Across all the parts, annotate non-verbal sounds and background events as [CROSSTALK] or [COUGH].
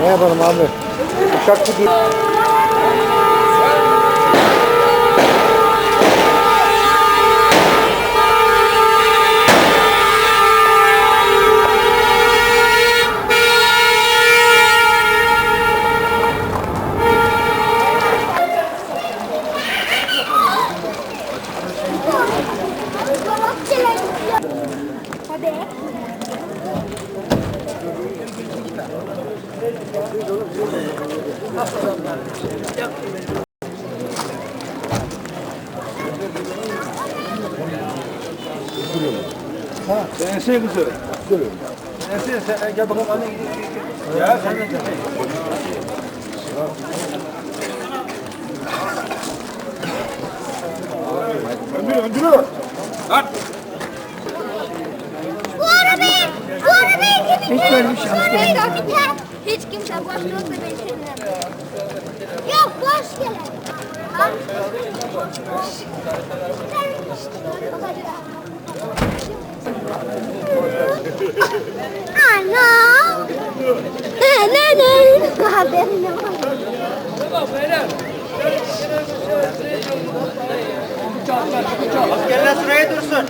Ne yapalım abi? Uçak gidiyor. Sen şey kızı. Sen şey sen gel bakalım anne. Ya sen de gel. Öndür öndür. Lan. Bu arabayı, bu arabayı kim Hiç bir şans Arabayı da biter. Hiç kimse boş yoksa ben seninle. Yok boş gelen. Ana. Ne ne ne? Haberin ne var? Askerler sıraya dursun.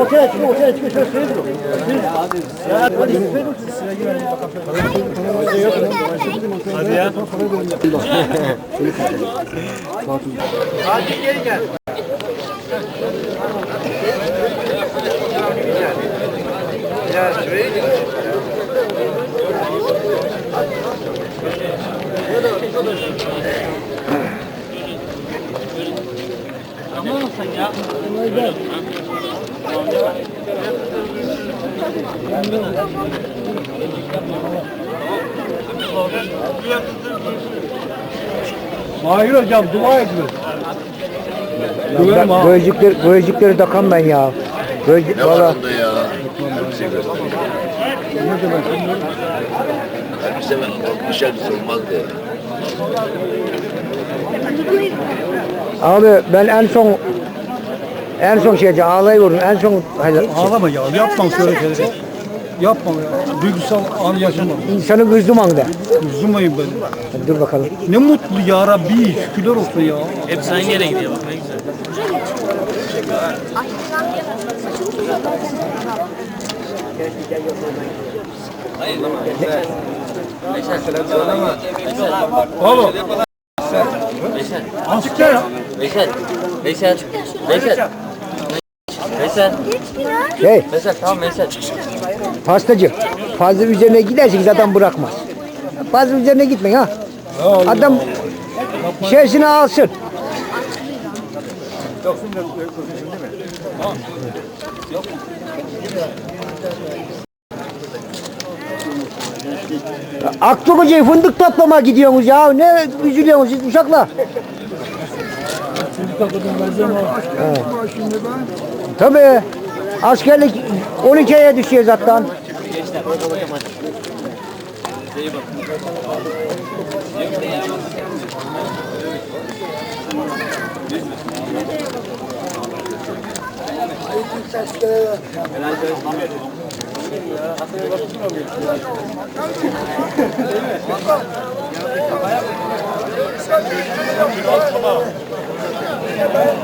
Ortaya çık, ortaya çık. Şöyle şöyle dur. Hadi ya. Hadi gel gel. Ya şuraya gel. Mahir hocam dua ediyor. Güvenim ha. Gözlükleri, gözlükleri takan ben ya. Gözlük, valla. Bunda ya. Elbise ben korkmuş elbise olmaz diye. Abi ben en son en son şeyce ağlayıvurdum. En son hayır, Ağlama ya yapma şöyle şeyleri. Yapma ya. Duygusal an yaşama. insanı kızdım anda. Üzülmeyin ben. Hadi dur bakalım. Ne mutlu ya Rabbi. Şükürler olsun ya. Hep sen yere gidiyor bak ne güzel. Oğlum. Veysel. Azıcık ya. Veysel. Veysel. Veysel. Veysel. Şey Veysel tamam Veysel. Pastacı fazla üzerine gidersek zaten bırakmaz. Fazla üzerine gitmeyin ha. Adam şeysini alsın. Akçakoca'yı fındık toplama gidiyorsunuz ya. Ne üzülüyorsunuz siz uşakla? Evet. Tabii. Askerlik 12 aya düşüyor zaten.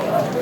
[LAUGHS]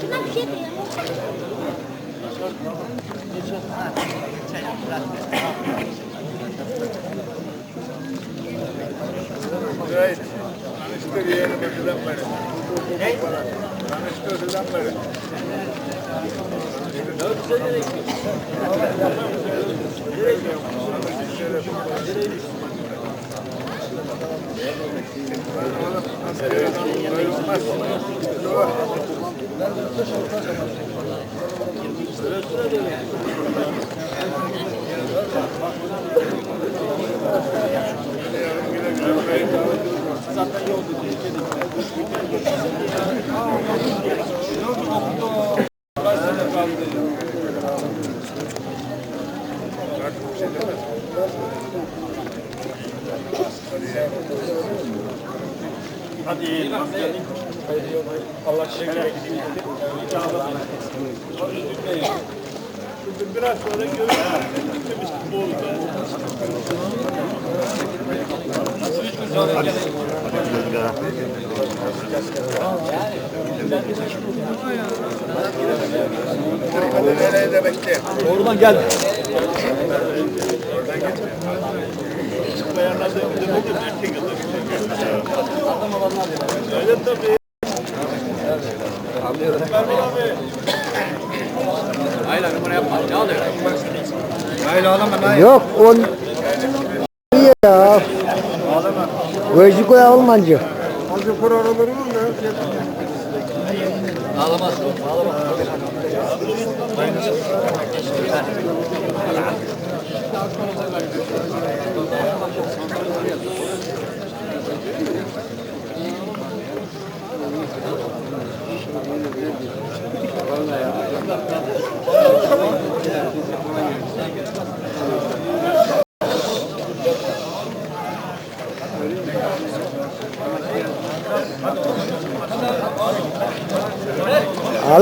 Şuna bir şey diyor. Right. Tanıştır yeğenimi ödülen beri. Tanıştır ödülen beri. Biraz sonra görürüz. Hadi nereye de bekle. Oradan gel. Öyle tabii. Yok on iyi ya. Gözlü koy Almancı. Azıcık kur araları mı ne?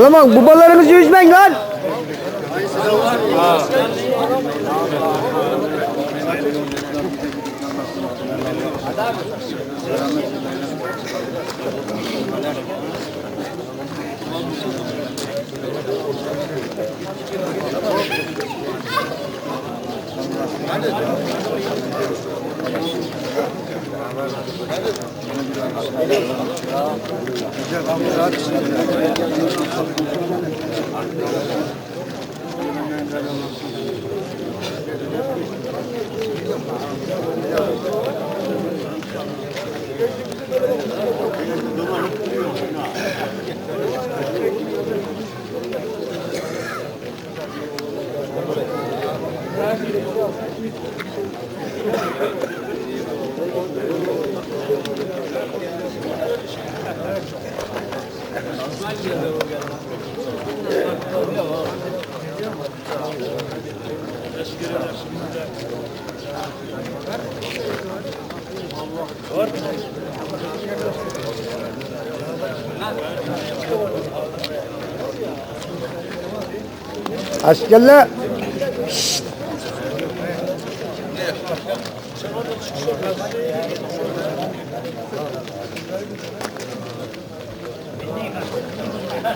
Ağlamak babalarınızı üzmeyin lan. Hocam rahat Askerler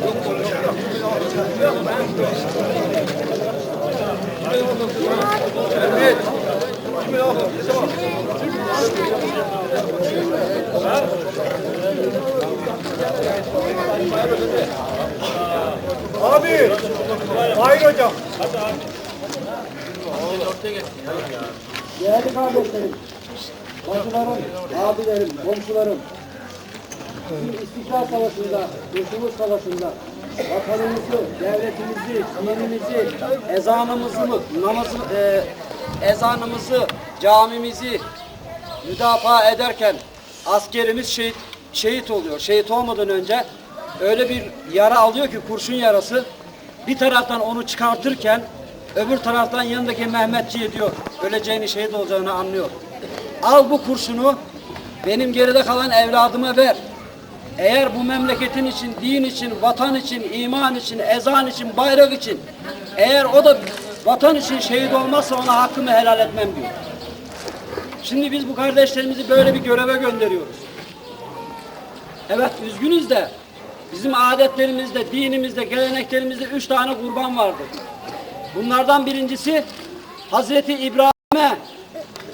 tezkireler. Abi. Hayır hocam. Hadi abi. Değerli kardeşlerim, bacılarım, abilerim, komşularım, İstiklal Savaşı'nda, Kurtuluş Savaşı'nda vatanımızı, devletimizi, dinimizi, ezanımızı, namazı, e, ezanımızı, camimizi müdafaa ederken askerimiz şehit, şehit oluyor. Şehit olmadan önce öyle bir yara alıyor ki kurşun yarası. Bir taraftan onu çıkartırken öbür taraftan yanındaki Mehmetçiye diyor öleceğini şehit olacağını anlıyor. Al bu kurşunu benim geride kalan evladıma ver. Eğer bu memleketin için, din için, vatan için, iman için, ezan için, bayrak için eğer o da vatan için şehit olmazsa ona hakkımı helal etmem diyor. Şimdi biz bu kardeşlerimizi böyle bir göreve gönderiyoruz. Evet üzgünüz de bizim adetlerimizde, dinimizde, geleneklerimizde üç tane kurban vardır. Bunlardan birincisi Hazreti İbrahim'e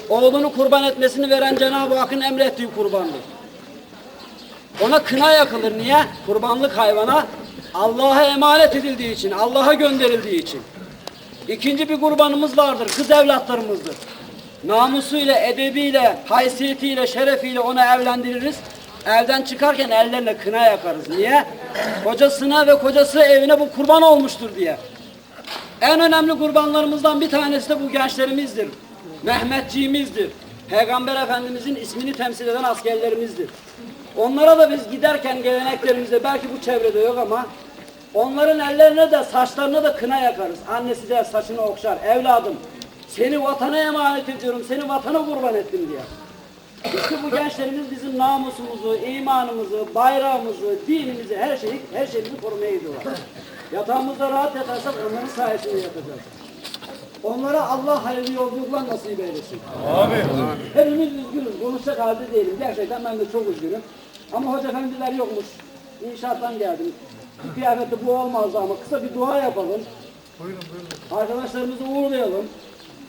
oğlunu kurban etmesini veren Cenab-ı Hakk'ın emrettiği kurbandır. Ona kına yakılır. Niye? Kurbanlık hayvana Allah'a emanet edildiği için, Allah'a gönderildiği için. İkinci bir kurbanımız vardır. Kız evlatlarımızdır. Namusuyla, edebiyle, haysiyetiyle, şerefiyle onu evlendiririz. Evden çıkarken ellerle kına yakarız. Niye? Kocasına ve kocası evine bu kurban olmuştur diye. En önemli kurbanlarımızdan bir tanesi de bu gençlerimizdir. Mehmetçiğimizdir. Peygamber Efendimizin ismini temsil eden askerlerimizdir. Onlara da biz giderken geleneklerimizde belki bu çevrede yok ama onların ellerine de saçlarına da kına yakarız. Annesi der saçını okşar. Evladım seni vatana emanet ediyorum. Seni vatana kurban ettim diye. İşte bu gençlerimiz bizim namusumuzu, imanımızı, bayrağımızı, dinimizi, her şeyi, her şeyimizi korumaya gidiyorlar. Yatağımızda rahat yatarsak onların sayesinde yatacağız. Onlara Allah hayırlı yolculuklar nasip eylesin. Amin. Hepimiz üzgünüz. Konuşacak halde değilim. Gerçekten ben de çok üzgünüm. Ama hoca efendiler yokmuş. İnşaattan geldim. Bir kıyafette bu olmazdı ama kısa bir dua yapalım. Buyurun buyurun. Arkadaşlarımızı uğurlayalım.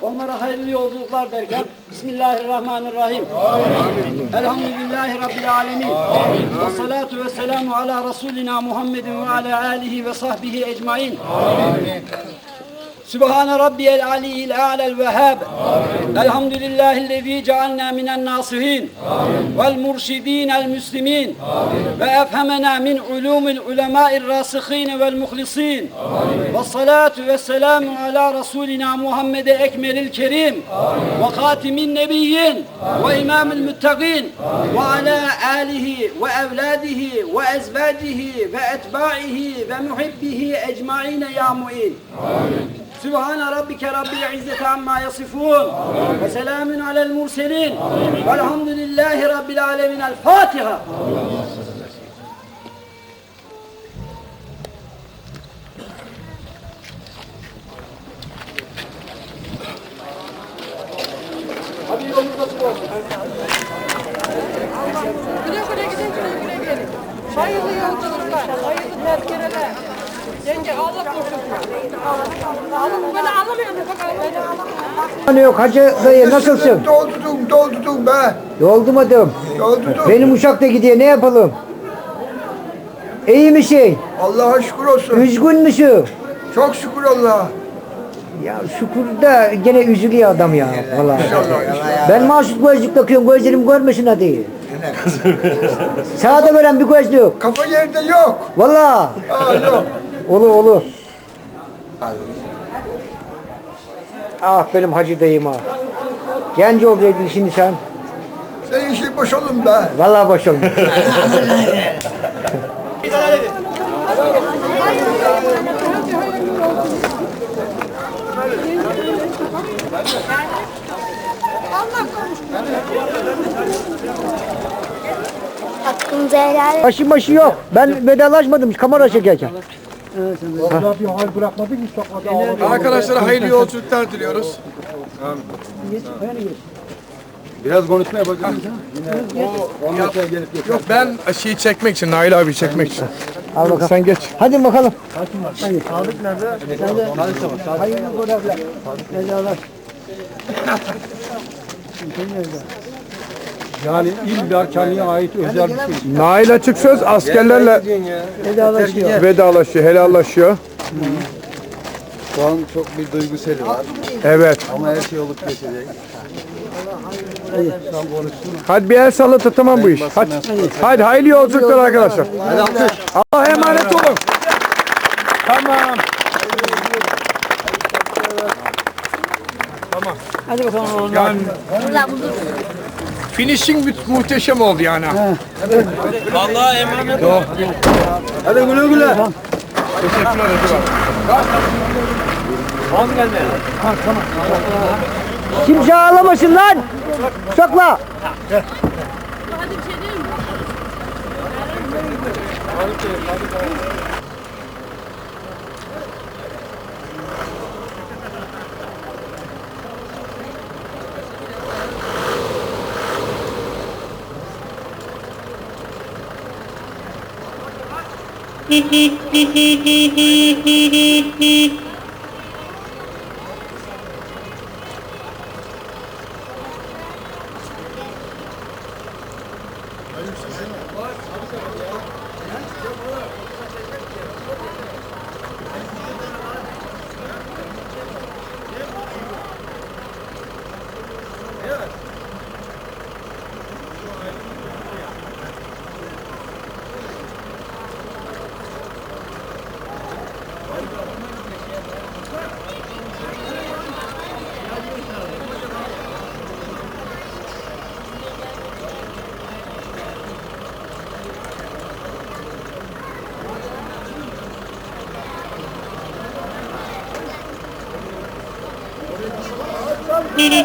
Onlara hayırlı yolculuklar derken Bismillahirrahmanirrahim. Amin. Elhamdülillahi Rabbil alemin. Ve salatu ve selamu ala Resulina Muhammedin ve ala alihi ve sahbihi ecmain. سبحان ربي العلي الأعلى الوهاب. الحمد لله الذي جعلنا من الناصحين والمرشدين المسلمين وأفهمنا من علوم العلماء الراسخين والمخلصين. والصلاة والسلام على رسولنا محمد أكمل الكريم وخاتم النبيين وإمام المتقين وعلى آله وأولاده وأزواجه وأتباعه ومحبه أجمعين يا معين. Sübhane rabbike rabbil izzeti amma yasifun. Ve selamun alel murselin. Velhamdülillahi rabbil alemin. El Fatiha. Hadi yolunuz nasıl olsun. Güle güle gidin, güle güle gelin. Hayırlı yolculuklar, hayırlı tezkereler. Yenge Allah korusun. Alın, beni alamıyorum. Bak alamıyorum. Ne yok hacı dayı nasılsın? Doldurdum, doldurdum be. Doldurmadım. Doldurdum. Benim uçak da gidiyor ne yapalım? İyi misin? Allah'a şükür olsun. Üzgün müsün? Çok şükür Allah'a. Ya şükür de gene üzülüyor adam ya. Vallahi. Ben mahsus gözlük takıyorum gözlerim görmesin hadi. Sağda veren bir gözlük. Kafa yerde yok. Vallahi. Ha, yok. Olur olur. Ah benim hacı dayım ah. Genç olacaktın şimdi sen. Senin işin boş olun be. Vallahi boş olmuş. Hakkınızı helal. Başı başı yok. Ben vedalaşmadım kamera çekerken. Vallahi bir hal bırakmadı ki sokakta. Arkadaşlara hayırlı yolculuklar diliyoruz. Biraz konuşma yapacağız. Gelip geçer. Yok ben şeyi çekmek için, Nail abi çekmek için. Al bakalım. Sen geç. Hadi bakalım. Sadık nerede? Sadık Hayırlı görevler. Vedalaş. [LAUGHS] Yani illa kendine ait özel bir şey. Nail açık söz askerlerle Vedalaşıyor. vedalaşıyor, helallaşıyor. Şu an çok bir duyguseli var Evet. ama her şey olup geçecek. Hadi bir el sallata tamam bu iş. Hadi. Hadi hayırlı yolculuklar arkadaşlar. Allah'a emanet olun. Tamam. Hadi bakalım. Yani Burada. Finishing mu- muhteşem oldu yani. Vallahi emanet Hadi güle güle. Teşekkürler Recep abi. Kimse ağlamasın lan. Sokma. Hadi bir şey diyeyim mi? Thank you.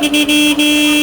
ni ni ni ni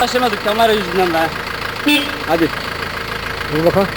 Başlamadık kamera yüzünden be. Dur bakalım.